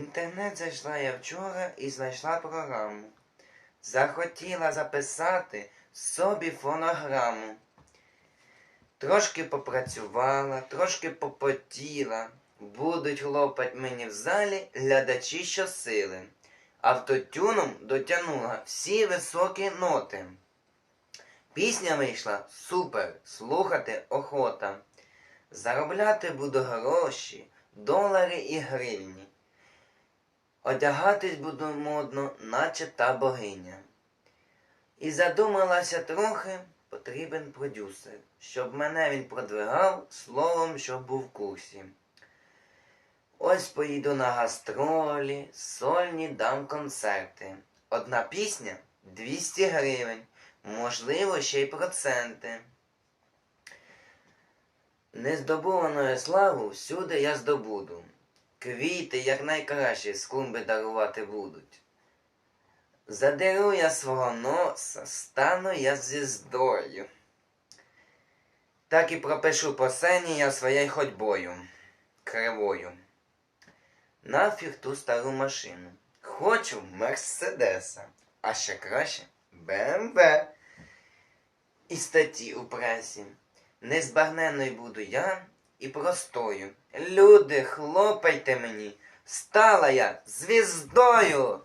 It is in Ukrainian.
інтернет зайшла я вчора і знайшла програму. Захотіла записати собі фонограму. Трошки попрацювала, трошки попотіла. Будуть хлопать мені в залі глядачі щосили. Автотюном дотягнула всі високі ноти. Пісня вийшла супер, слухати охота. Заробляти буду гроші, долари і гривні. Одягатись буду модно, наче та богиня. І задумалася трохи, потрібен продюсер, щоб мене він продвигав словом, щоб був в курсі. Ось поїду на гастролі, сольні дам концерти. Одна пісня 200 гривень, можливо, ще й проценти. Нездобувану славу всюди я здобуду. Квіти якнайкраще з клумби дарувати будуть. Задеру я свого носа, стану я звіздою. Так і пропишу по сцені я своєю ходьбою, кривою. Нафіг ту стару машину. Хочу Мерседеса, а ще краще БМВ. І статті у пресі. Незбагненною буду я і простою. Люди, хлопайте мені, стала я звіздою.